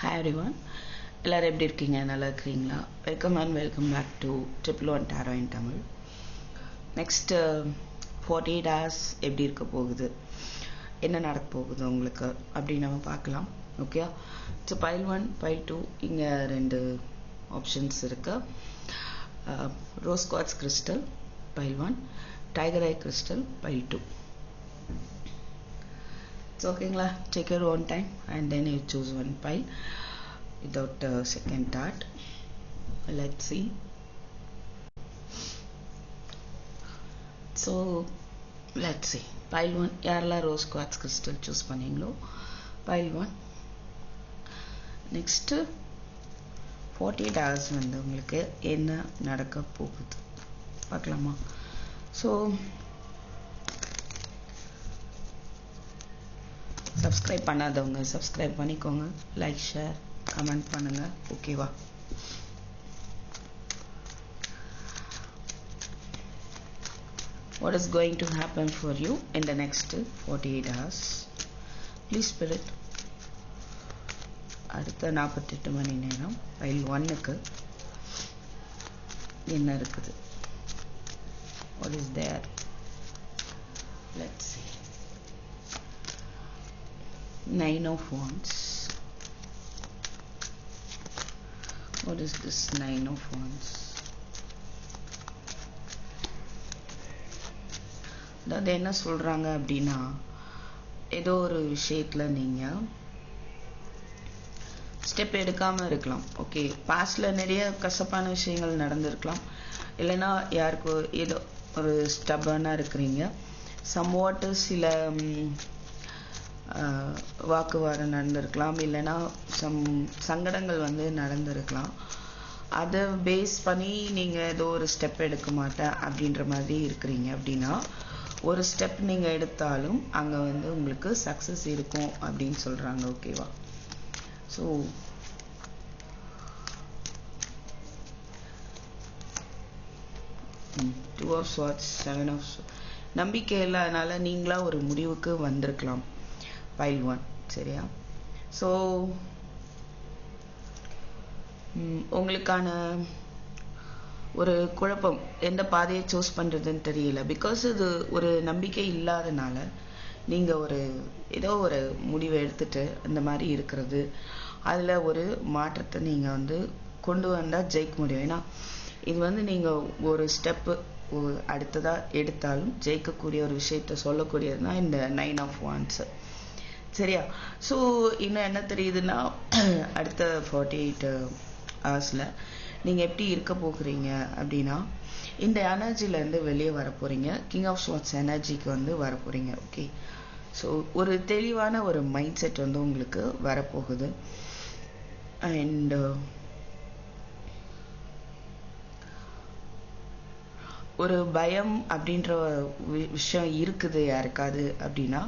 Hi everyone எல்லோரும் எப்படி இருக்கீங்க? நல்லா இருக்கிறீங்களா? Welcome and welcome back to triple one tarot in Tamil next forty eight hours எப்படி இருக்க போகுது? என்ன நடக்க போகுது உங்களுக்கு? அப்படின்னு நம்ம பார்க்கலாம். Okay so pile one pile two இங்கே ரெண்டு ஆப்ஷன்ஸ் இருக்கு. Rose quartz crystal pile one tiger eye crystal pile two it's ஓகேங்களா check your one time and then you choose one pile without second second thought see so let see pile one யாரெல்லாம் rose quartz crystal choose பண்ணீங்களோ pile one next forty hours வந்து உங்களுக்கு என்ன நடக்க போகுது பார்க்கலாமா so subscribe பண்ணாதவங்க subscribe பண்ணிக்கோங்க. லைக் ஷேர் கமெண்ட் பண்ணுங்க. ஓகேவா what is going to happen for you in the next 48 hours? Please spirit அடுத்த நாற்பத்தெட்டு மணி நேரம். ஃபைல் ஒன்னுக்கு என்ன இருக்குது? What is there let's see nine of wands what is this nine of wands அதாவது என்ன சொல்றாங்க அப்படின்னா ஏதோ ஒரு விஷயத்துல நீங்க ஸ்டெப் எடுக்காம இருக்கலாம் ஓகே பாஸ்ட்ல நிறைய கசப்பான விஷயங்கள் நடந்திருக்கலாம் இல்லைன்னா யாருக்கோ ஏதோ ஒரு ஸ்டபனா இருக்கிறீங்க சம்வாட்டு சில வாக்குவாதம் நடந்திருக்கலாம் இல்லைன்னா சம் சங்கடங்கள் வந்து நடந்திருக்கலாம். அதை பேஸ் பண்ணி நீங்கள் ஏதோ ஒரு ஸ்டெப் எடுக்க மாட்டேன் அப்படின்ற மாதிரி இருக்கிறீங்க அப்படின்னா ஒரு ஸ்டெப் நீங்கள் எடுத்தாலும் அங்கே வந்து உங்களுக்கு சக்ஸஸ் இருக்கும் அப்படின்னு சொல்கிறாங்க ஓகேவா so two of swords seven of நம்பிக்கை இல்லாதனால நீங்களாக ஒரு முடிவுக்கு வந்திருக்கலாம். ஃபைல் ஒன் சரியா? ஸோ உங்களுக்கான ஒரு குழப்பம் எந்த பாதையை சூஸ் பண்ணுறதுன்னு தெரியல. பிகாஸ் இது ஒரு நம்பிக்கை இல்லாதனால நீங்கள் ஒரு ஏதோ ஒரு முடிவை எடுத்துட்டு இந்த மாதிரி இருக்கிறது. அதில் ஒரு மாற்றத்தை நீங்கள் வந்து கொண்டு வந்தால் ஜெயிக்க முடியும். ஏன்னா இது வந்து நீங்கள் ஒரு ஸ்டெப்பு அடுத்ததாக எடுத்தாலும் ஜெயிக்கக்கூடிய ஒரு விஷயத்த சொல்லக்கூடியதுனா இந்த நைன் ஆஃப் வான்ஸு சரியா? ஸோ இன்னும் என்ன தெரியுதுன்னா அடுத்த ஃபார்ட்டி எயிட் ஹவர்ஸில் நீங்கள் எப்படி இருக்க போகிறீங்க அப்படின்னா இந்த எனர்ஜிலேருந்து வெளியே வர போகிறீங்க கிங் ஆஃப் ஸ்வாட்ஸ் எனர்ஜிக்கு வந்து வர போகிறீங்க ஓகே ஸோ ஒரு தெளிவான ஒரு மைண்ட் செட் வந்து உங்களுக்கு வரப்போகுது. அண்டு uh, ஒரு பயம் அப்படின்ற விஷயம் இருக்குது யாருக்காது அப்படின்னா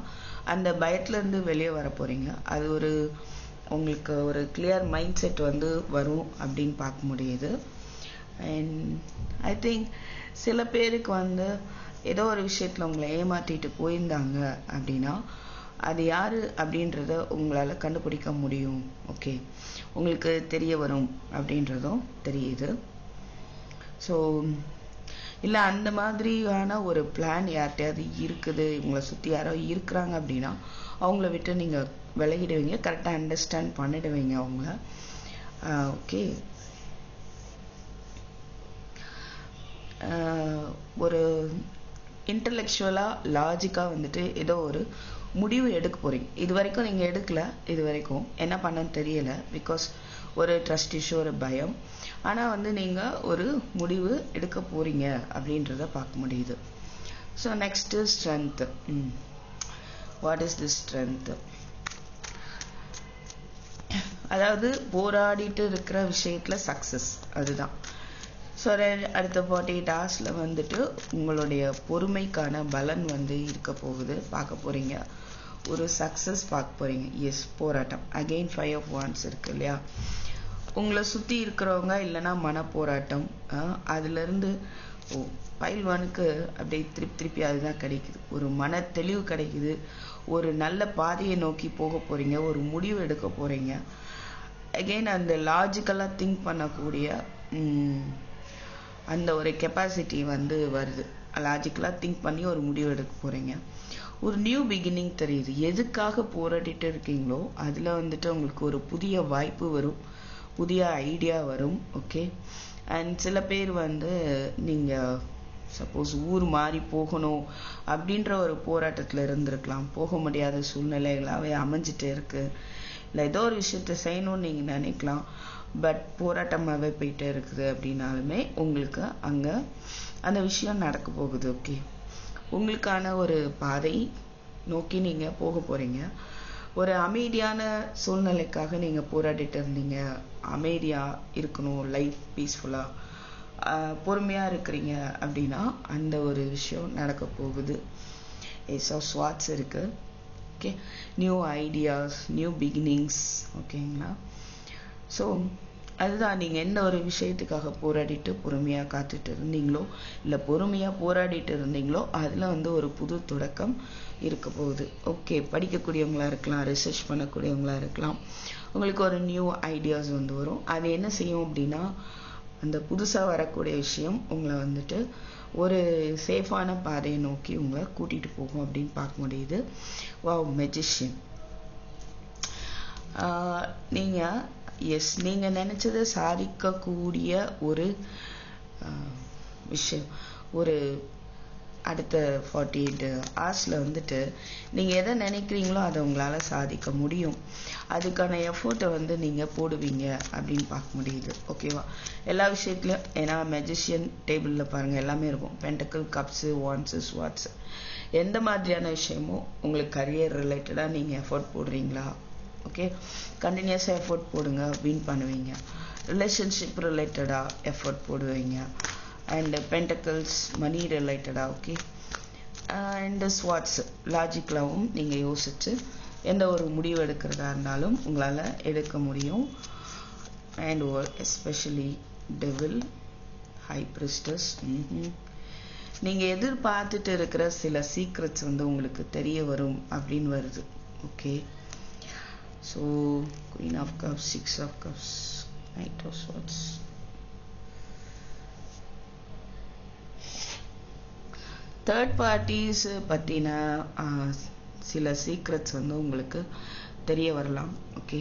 அந்த பயத்துலேருந்து வெளியே வர போகிறீங்க அது ஒரு உங்களுக்கு ஒரு கிளியர் மைண்ட் செட் வந்து வரும் அப்படின்னு பார்க்க முடியுது. அண்ட் ஐ திங்க் சில பேருக்கு வந்து ஏதோ ஒரு விஷயத்தில் உங்களை ஏமாற்றிட்டு போயிருந்தாங்க அப்படின்னா அது யார் அப்படின்றத உங்களால் கண்டுபிடிக்க முடியும். ஓகே உங்களுக்கு தெரிய வரும் அப்படின்றதும் தெரியுது. ஸோ இல்லை அந்த மாதிரியான ஒரு பிளான் யார்கிட்டயாவது இருக்குது? இவங்களை சுற்றி யாரோ இருக்கிறாங்க அப்படின்னா அவங்கள விட்டு நீங்கள் விலகிடுவீங்க. கரெக்டாக அண்டர்ஸ்டாண்ட் பண்ணிடுவீங்க அவங்கள. ஓகே ஒரு இன்டலெக்சுவலாக லாஜிக்காக வந்துட்டு ஏதோ ஒரு முடிவு எடுக்க போகிறீங்க இது வரைக்கும் நீங்கள் எடுக்கல இது வரைக்கும். என்ன பண்ணன்னு தெரியலை பிகாஸ் ஒரு ட்ரஸ்ட் இஷ்யூ ஒரு பயம். ஆனால் வந்து நீங்கள் ஒரு முடிவு எடுக்க போகிறீங்க அப்படின்றத பார்க்க முடியுது. So next strength what is the strength அதாவது போராடிட்டு இருக்கிற விஷயத்தில் சக்ஸஸ் அதுதான். ஸோ அடுத்த ஃபார்ட்டி எயிட் ஹவர்ஸில் வந்துட்டு உங்களுடைய பொறுமைக்கான பலன் வந்து இருக்க போகுது. பார்க்க போகிறீங்க ஒரு சக்ஸஸ் பார்க்க போகிறீங்க எஸ் போராட்டம். அகெயின் ஃபைவ் ஆஃப் ஒன்ஸ் இருக்கு இல்லையா? உங்களை சுற்றி இருக்கிறவங்க இல்லைன்னா மன போராட்டம் அதுலேருந்து ஓ பைல் ஒனுக்கு அப்படியே திருப்பி திருப்பி அதுதான் கிடைக்குது. ஒரு மன தெளிவு கிடைக்குது. ஒரு நல்ல பாதையை நோக்கி போக போகிறீங்க ஒரு முடிவு எடுக்க போகிறீங்க அகெயின் அந்த லாஜிக்கலாக திங்க் பண்ணக்கூடிய அந்த ஒரு கெப்பாசிட்டி வந்து வருது. லாஜிக்கலாக திங்க் பண்ணி ஒரு முடிவு எடுக்க போகிறீங்க ஒரு நியூ பிகினிங் தெரியுது. எதுக்காக போராடிட்டு இருக்கீங்களோ அதில் வந்துட்டு உங்களுக்கு ஒரு புதிய வாய்ப்பு வரும். புதிய ஐடியா வரும் ஓகே அண்ட் சில பேர் வந்து நீங்கள் சப்போஸ் ஊர் மாறி போகணும் அப்படின்ற ஒரு போராட்டத்தில் இருந்திருக்கலாம். போக முடியாத சூழ்நிலைகளாகவே அமைஞ்சிட்டே இருக்கு. இல்லை ஏதோ ஒரு விஷயத்த செய்யணும்னு நீங்கள் நினைக்கலாம். பட் போராட்டமாகவே போயிட்டே இருக்குது அப்படின்னாலுமே உங்களுக்கு அங்கே அந்த விஷயம் நடக்க போகுது ஓகே உங்களுக்கான ஒரு பாதை நோக்கி நீங்கள் போக போகிறீங்க ஒரு அமைதியான சூழ்நிலைக்காக நீங்கள் போராடிட்டு இருந்தீங்க. அமைதியாக இருக்கணும் லைஃப் பீஸ்ஃபுல்லாக பொறுமையாக இருக்கிறீங்க அப்படின்னா அந்த ஒரு விஷயம் நடக்க போகுது. ஏஸ் ஆஃப் ஸ்வாட்ஸ் இருக்கு. Okay new ideas new beginnings ஓகேங்களா ஸோ அதுதான் நீங்கள் எந்த ஒரு விஷயத்துக்காக போராடிட்டு பொறுமையாக காத்துட்டு இருந்தீங்களோ இல்லை பொறுமையாக போராடிட்டு இருந்தீங்களோ அதில் வந்து ஒரு புது தொடக்கம் இருக்க போகுது. ஓகே படிக்கக்கூடியவங்களாக இருக்கலாம் ரிசர்ச் பண்ணக்கூடியவங்களாக இருக்கலாம். உங்களுக்கு ஒரு நியூ ஐடியாஸ் வந்து வரும். அது என்ன செய்யும் அப்படின்னா அந்த புதுசாக வரக்கூடிய விஷயம் உங்களை வந்துட்டு ஒரு சேஃபான பாதையை நோக்கி உங்களை கூட்டிகிட்டு போகும் அப்படின்னு பார்க்க முடியுது. வாவ் மெஜிஷியன் நீங்கள் எஸ் நீங்கள் நினச்சதை சாதிக்கக்கூடிய ஒரு விஷயம். ஒரு அடுத்த ஃபார்ட்டி எயிட் ஹார்ஸில் வந்துட்டு நீங்கள் எதை நினைக்கிறீங்களோ அதை உங்களால் சாதிக்க முடியும். அதுக்கான எஃபோர்ட்டை வந்து நீங்கள் போடுவீங்க அப்படின்னு பார்க்க முடியுது. ஓகேவா எல்லா விஷயத்துலையும் ஏன்னா மெஜிஷியன் டேபிளில் பாருங்கள் எல்லாமே இருக்கும். பென்டக்கிள் கப்ஸு வான்ஸு ஸ்வாட்ஸு எந்த மாதிரியான விஷயமும் உங்களுக்கு கரியர் ரிலேட்டடாக நீங்கள் எஃபோர்ட் போடுறீங்களா? ஓகே கண்டினியூஸாக எஃபோர்ட் போடுங்க. வின் பண்ணுவீங்க. ரிலேஷன்ஷிப் ரிலேட்டடாக எஃபோர்ட் போடுவீங்க. அண்ட் பென்டக்கல்ஸ் மணி ரிலேட்டடாக ஓகே அண்டு ஸ்வாட்ஸ் லாஜிக்கலாகவும் நீங்கள் யோசித்து எந்த ஒரு முடிவு எடுக்கிறதா இருந்தாலும் உங்களால் எடுக்க முடியும். And especially devil high priestess நீங்கள் எதிர்பார்த்துட்டு இருக்கிற சில சீக்ரெட்ஸ் வந்து உங்களுக்கு தெரிய வரும் அப்படின்னு வருது. Okay so queen of cups six of cups knight of swords. Third parties பற்றின சில சீக்ரெட்ஸ் வந்து உங்களுக்கு தெரிய வரலாம் ஓகே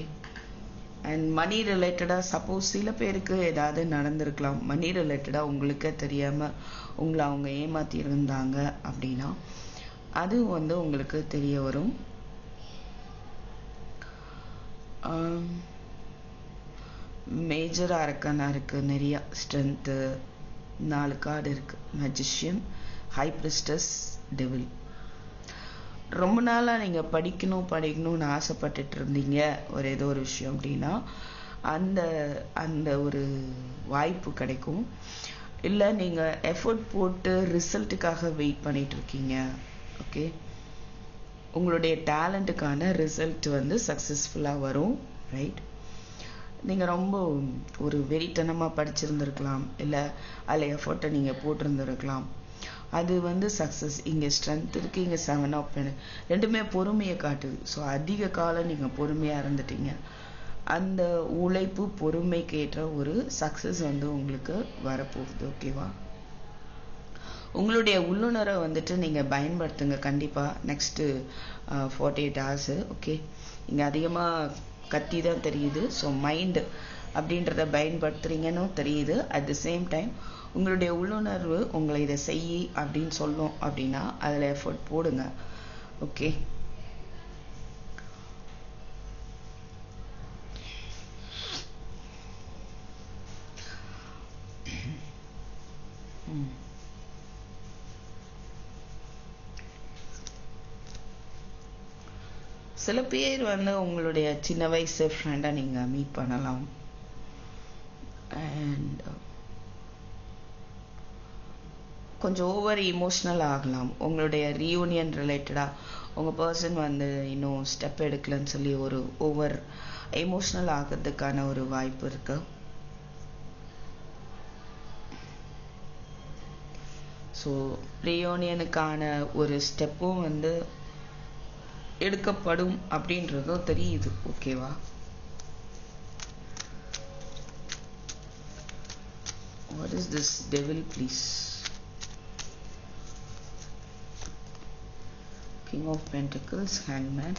அண்ட் மணி ரிலேட்டடாக சப்போஸ் சில பேருக்கு ஏதாவது நடந்திருக்கலாம். மணி ரிலேட்டடாக உங்களுக்கே தெரியாமல் உங்களை அவங்க ஏமாற்றி இருந்தாங்க அப்படின்னா அது வந்து உங்களுக்கு தெரிய வரும். மேஜர் அரக்கானா இருக்குது நிறையா ஸ்ட்ரென்த்து நாலு கார்டு இருக்குது மெஜிஷியன் ஹை பிரிஸ்டஸ் டெவில் ரொம்ப நாளாக நீங்கள் படிக்கணும் படிக்கணும்னு ஆசைப்பட்டுட்டு இருந்தீங்க. ஒரு ஏதோ ஒரு விஷயம் அப்படின்னா அந்த அந்த ஒரு வாய்ப்பு கிடைக்கும். இல்லை நீங்கள் எஃபோர்ட் போட்டு ரிசல்ட்டுக்காக வெயிட் பண்ணிகிட்ருக்கீங்க இருக்கீங்க. ஓகே உங்களுடைய டேலண்ட்டுக்கான ரிசல்ட் வந்து சக்ஸஸ்ஃபுல்லாக வரும் ரைட் நீங்கள் ரொம்ப ஒரு வெறித்தனமாக படிச்சிருந்துருக்கலாம் இல்லை அதில் எஃபர்ட்டை நீங்கள் போட்டிருந்துருக்கலாம். அது வந்து சக்ஸஸ் இங்கே ஸ்ட்ரென்த் இருக்குது இங்கே செவன் ஆஃப் ரெண்டுமே பொறுமையை காட்டுது ஸோ அதிக காலம் நீங்கள் பொறுமையாக இருந்துட்டீங்க. அந்த உழைப்பு பொறுமைக்கேற்ற ஒரு சக்ஸஸ் வந்து உங்களுக்கு வரப்போகுது ஓகேவா உங்களுடைய உள்ளுணரை வந்துட்டு நீங்கள் பயன்படுத்துங்க. கண்டிப்பாக next forty eight hours okay இங்கே அதிகமாக கத்தி தான் தெரியுது. ஸோ மைண்டு அப்படின்றத பயன்படுத்துறீங்கன்னு தெரியுது. அட் த சேம் டைம் உங்களுடைய உள்ளுணர்வு உங்களை இதை செய் அப்படின்னு சொல்லும் அப்படின்னா அதில் எஃபர்ட் போடுங்க. ஓகே ம் hmm. சில பேர் வந்து உங்களுடைய சின்ன வயசு ஃப்ரெண்டை நீங்கள் மீட் பண்ணலாம். அண்ட் கொஞ்சம் ஓவர் இமோஷ்னல் ஆகலாம். உங்களுடைய ரீயூனியன் ரிலேட்டடாக உங்கள் பர்சன் வந்து இன்னும் ஸ்டெப் எடுக்கலன்னு சொல்லி ஒரு ஓவர் எமோஷ்னல் ஆகிறதுக்கான ஒரு வாய்ப்பு இருக்கு. ஸோ ரீயூனியனுக்கான ஒரு ஸ்டெப்பும் வந்து எடுக்கப்படும் அப்படின்றதும் தெரியுது ஓகேவா what is this devil please king of pentacles hangman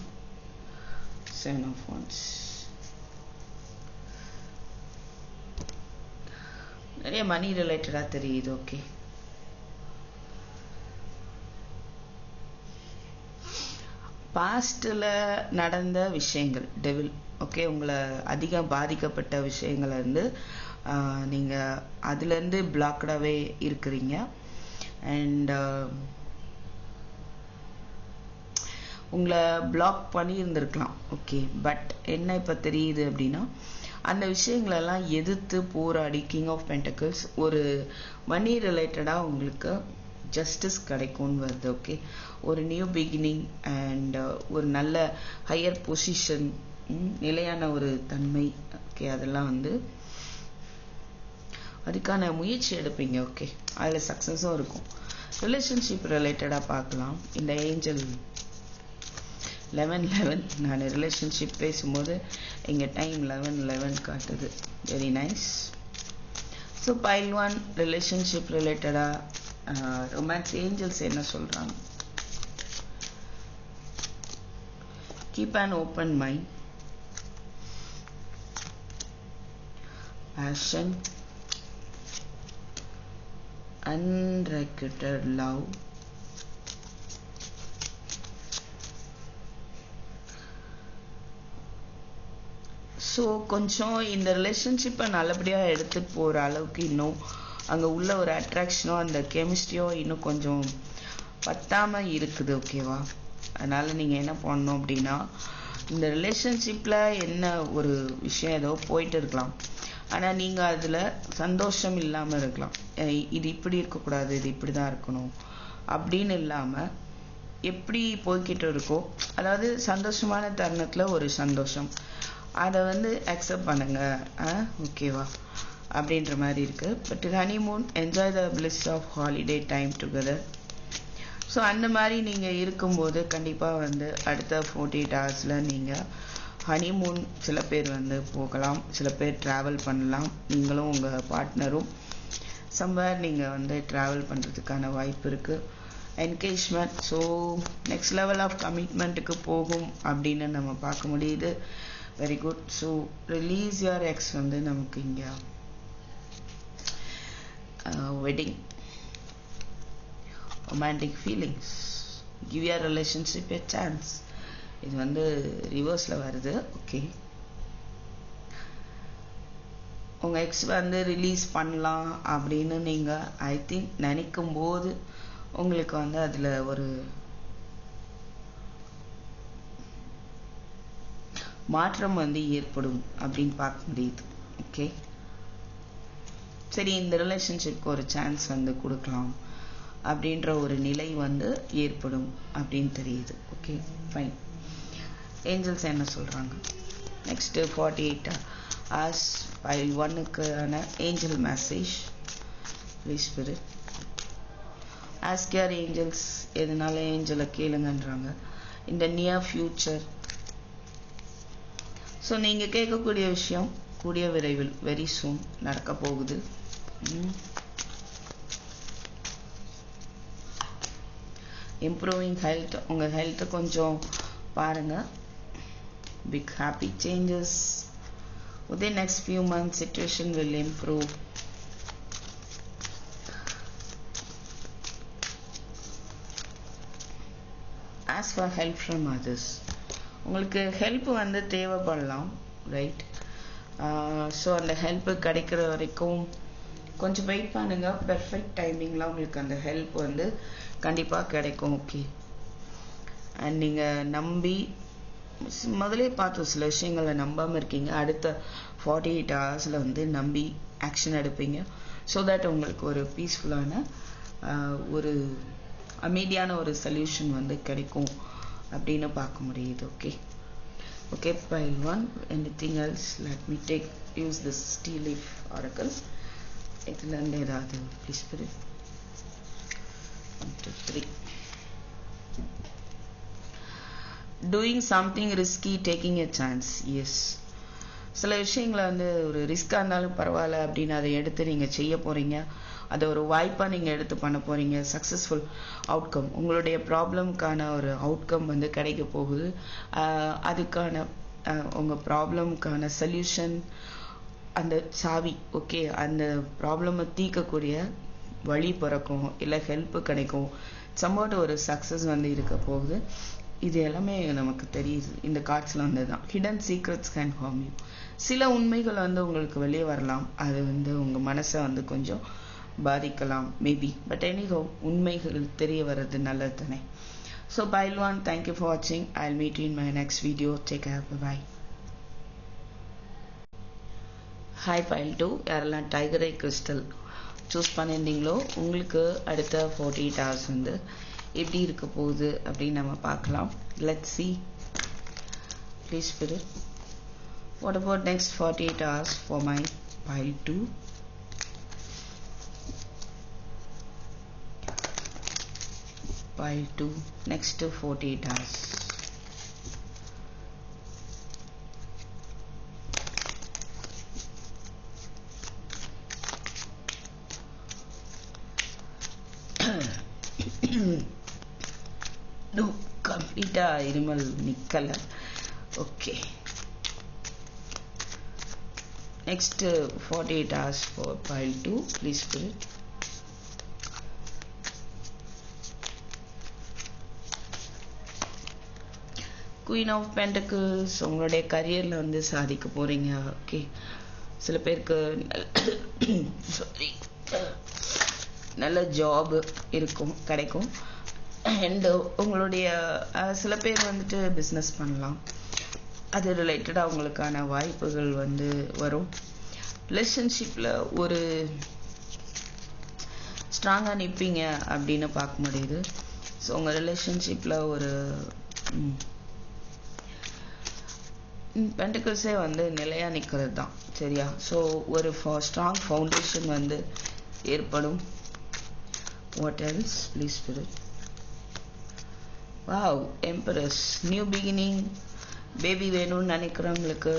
seven of wands நிறைய மணி ரிலேட்டடாக தெரியுது ஓகே பாஸ்டில் நடந்த விஷயங்கள் டெவில் ஓகே உங்களை அதிகம் பாதிக்கப்பட்ட விஷயங்கள்லேருந்து நீங்கள் அதுலேருந்து பிளாக்டாகவே இருக்கிறீங்க. அண்ட் உங்களை பிளாக் பண்ணியிருந்திருக்கலாம் ஓகே பட் என்ன இப்போ தெரியுது அப்படின்னா அந்த விஷயங்களெல்லாம் எதிர்த்து போராடி கிங் ஆஃப் பென்டக்கிள்ஸ் ஒரு மணி ரிலேட்டடாக உங்களுக்கு ஜஸ்டிஸ் கிடைக்கும்னு வருது ஓகே ஒரு நியூ பிகினிங் அண்ட் ஒரு நல்ல ஹையர் பொசிஷன் நிலையான ஒரு தன்மை ஓகே அதெல்லாம் வந்து அதுக்கான முயற்சி எடுப்பீங்க ஓகே அதில் சக்ஸஸும் இருக்கும். ரிலேஷன்ஷிப் ரிலேட்டடாக பார்க்கலாம். இந்த ஏஞ்சல் லெவன் லெவன் நான் ரிலேஷன்ஷிப் பேசும்போது இங்கே டைம் லெவன் லெவன் காட்டுது. Very nice so pile one relationship ரிலேட்டடாக ரொமான்ஸ் ஏஞ்சல்ஸ் என்ன சொல்கிறாங்க keep and open mind passion. Unrequited love. So கொஞ்சம் இந்த ரிலேஷன்ஷிப்பை நல்லபடியாக எடுத்துகிட்டு போகிற அளவுக்கு இன்னும் அங்கே உள்ள ஒரு அட்ராக்ஷனோ அந்த கெமிஸ்ட்ரியோ இன்னும் கொஞ்சம் பத்தாமல் இருக்குது ஓகேவா அதனால் நீங்கள் என்ன பண்ணணும் அப்படின்னா இந்த ரிலேஷன்ஷிப்பில் என்ன ஒரு விஷயம் ஏதோ போயிட்டு இருக்கலாம். ஆனால் நீங்கள் அதில் சந்தோஷம் இல்லாமல் இருக்கலாம். இது இப்படி இருக்கக்கூடாது இது இப்படி தான் இருக்கணும். அப்படின்னு இல்லாமல் எப்படி போய்கிட்டு இருக்கோ அதாவது சந்தோஷமான தருணத்தில் ஒரு சந்தோஷம். அதை வந்து அக்செப்ட் பண்ணுங்க. ஓகேவா அப்படின்ற மாதிரி இருக்குது but honeymoon enjoy the bliss of holiday time together so அந்த மாதிரி நீங்கள் இருக்கும்போது கண்டிப்பாக வந்து அடுத்த ஃபோர்ட்டி எயிட் ஹவர்ஸில் நீங்கள் ஹனிமூன் சில பேர் வந்து போகலாம். சில பேர் ட்ராவல் பண்ணலாம். நீங்களும் உங்கள் பார்ட்னரும் சம்வேர் நீங்கள் வந்து ட்ராவல் பண்ணுறதுக்கான வாய்ப்பு இருக்குது engagement so next level of கமிட்மெண்ட்டுக்கு போகும் அப்படின்னு நம்ம பார்க்க முடியுது. Very good so release your ex வந்து நமக்கு இங்கே wedding. Romantic feelings give your relationship a chance இது வந்து ரிவர்ஸில் வருது. ஓகே உங்கள் எக்ஸ் வந்து ரிலீஸ் பண்ணலாம் அப்படின்னு நீங்கள் ஐ திங்க் நினைக்கும் போது உங்களுக்கு வந்து அதில் ஒரு மாற்றம் வந்து ஏற்படும் அப்படின்னு பார்க்க முடியுது. ஓகே சரி இந்த ரிலேஷன்ஷிப்க்கு ஒரு சான்ஸ் வந்து கொடுக்கலாம் அப்படின்ற ஒரு நிலை வந்து ஏற்படும் அப்படின்னு தெரியுது. ஓகே ஃபைன் ஏஞ்சல்ஸ் என்ன சொல்கிறாங்க next forty eight hours pile ஒன்னுக்கான angel message please spirit ask angels எதனால ஏஞ்சலை கேளுங்கன்றாங்க. இந்த நியர் ஃபியூச்சர் ஸோ நீங்கள் கேட்கக்கூடிய விஷயம் கூடிய விரைவில் வெரி சூன் நடக்க போகுது. இம்ப்ரூவிங் ஹெல்த் உங்கள் ஹெல்த் கொஞ்சம் பாருங்கள் big happy changes within next few months situation will improve ask for help from others உங்களுக்கு ஹெல்ப் வந்து தேவைப்படலாம் ரைட் ஸோ அந்த ஹெல்ப் கிடைக்கிற வரைக்கும் கொஞ்சம் வெயிட் பண்ணுங்க. பெர்ஃபெக்ட் டைமிங்கில் உங்களுக்கு அந்த ஹெல்ப் வந்து கண்டிப்பாக கிடைக்கும் ஓகே அண்ட் நீங்கள் நம்பி முதலே பார்த்து சில விஷயங்களை நம்பாமல் இருக்கீங்க. அடுத்த ஃபார்ட்டி எயிட் ஹவர்ஸில் வந்து நம்பி ஆக்ஷன் எடுப்பீங்க. ஸோ தட் உங்களுக்கு ஒரு பீஸ்ஃபுல்லான ஒரு அமைதியான ஒரு சொல்யூஷன் வந்து கிடைக்கும் அப்படின்னு பார்க்க முடியுது okay okay pile one anything else let me take use this tea leaf oracle இதுலேருந்து ஏதாவது please spirit one two three doing something risky taking a chance yes சில விஷயங்களை வந்து ஒரு ரிஸ்காக இருந்தாலும் பரவாயில்ல அப்படின்னு அதை எடுத்து நீங்கள் செய்ய போகிறீங்க அதை ஒரு வாய்ப்பாக நீங்கள் எடுத்து பண்ண போகிறீங்க சக்ஸஸ்ஃபுல் அவுட்கம் உங்களுடைய ப்ராப்ளம்க்கான ஒரு அவுட்கம் வந்து கிடைக்க போகுது. அதுக்கான உங்கள் ப்ராப்ளம்க்கான சொல்யூஷன் அந்த சாவி ஓகே அந்த ப்ராப்ளமை தீர்க்கக்கூடிய வழி பிறக்கும் இல்லை ஹெல்ப்பு கிடைக்கும். சம்பாட் ஒரு சக்ஸஸ் வந்து இருக்க போகுது. இது எல்லாமே நமக்கு தெரியுது. இந்த கார்ட்ஸில் வந்து தான். Hidden secrets can harm you சில உண்மைகள் வந்து உங்களுக்கு வெளியே வரலாம். அது வந்து உங்கள் மனசை வந்து கொஞ்சம் பாதிக்கலாம் மேபி பட் எனிஹோ உண்மைகள் தெரிய வர்றது நல்லது தானே so pile one thank you for வாட்சிங் I meet in my next video take care bye hi pile two யாரெல்லாம் டைகரை கிறிஸ்டல் சூஸ் பண்ணியிருந்தீங்களோ உங்களுக்கு அடுத்த ஃபோர்ட்டி எயிட் ஹவர்ஸ் வந்து எப்படி இருக்க போகுது அப்படின்னு நம்ம பார்க்கலாம். Let see please spirit what about next forty eight hours for my pile two pile two next forty eight hours no கம்ப்ளீட்டா இருமல் நிக்கல. Okay next uh, 48 hours for pile 2 please spirit queen of pentacles உங்களுடைய கரியரில் வந்து சாதிக்க போகிறீங்க okay சில பேருக்கு சாரி நல்ல ஜாப் இருக்கும் கிடைக்கும். அண்டு உங்களுடைய சில பேர் வந்துட்டு பிஸ்னஸ் பண்ணலாம். அது ரிலேட்டடாக அவங்களுக்கான வாய்ப்புகள் வந்து வரும். ரிலேஷன்ஷிப்பில் ஒரு ஸ்ட்ராங்காக நிற்பீங்க அப்படின்னு பார்க்க முடியுது. ஸோ உங்கள் ரிலேஷன்ஷிப்பில் ஒரு பெண்டிகல்ஸே வந்து நிலையாக நிற்கிறது தான் சரியா? ஸோ ஒரு ஸ்ட்ராங் ஃபவுண்டேஷன் வந்து ஏற்படும். What else please spirit wow embrace new beginning baby வேணும்னு நினைக்கிறவங்களுக்கு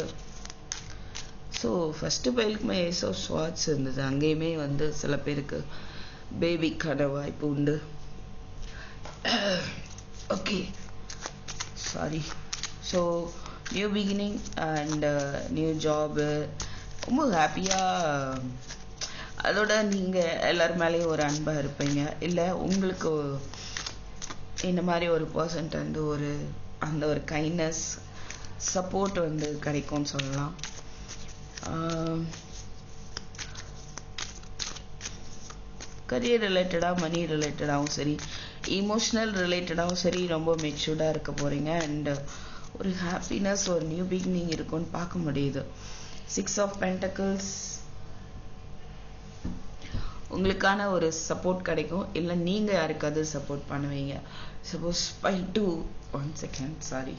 ஸோ ஃபஸ்ட்டு பயிலுக்குமே ஆஃப் ஸ்வாட்ஸ் இருந்தது. அங்கேயுமே வந்து சில பேருக்கு பேபிக்கான வாய்ப்பு உண்டு. Okay sorry so new beginning and new job ரொம்ப ஹாப்பியாக அதோட நீங்கள் எல்லார் மேலேயும் ஒரு அன்பாக இருப்பீங்க. இல்லை உங்களுக்கு இந்த மாதிரி ஒரு பர்சன்ட் வந்து ஒரு அந்த ஒரு கைண்ட்னஸ் சப்போர்ட் வந்து கிடைக்கும்னு சொல்லலாம். கரியர் ரிலேட்டடாக மணி ரிலேட்டடாகவும் சரி இமோஷ்னல் ரிலேட்டடாகவும் சரி ரொம்ப மெச்சூர்டாக இருக்க போகிறீங்க அண்ட் ஒரு ஹாப்பினஸ் ஒரு நியூ பிகினிங் இருக்கும்னு பார்க்க முடியுது. சிக்ஸ் ஆஃப் பென்டக்கிள்ஸ் உங்களுக்கான ஒரு சப்போர்ட் கிடைக்கும். இல்லை நீங்கள் யாருக்காவது சப்போர்ட் பண்ணுவீங்க. Suppose five two one second sorry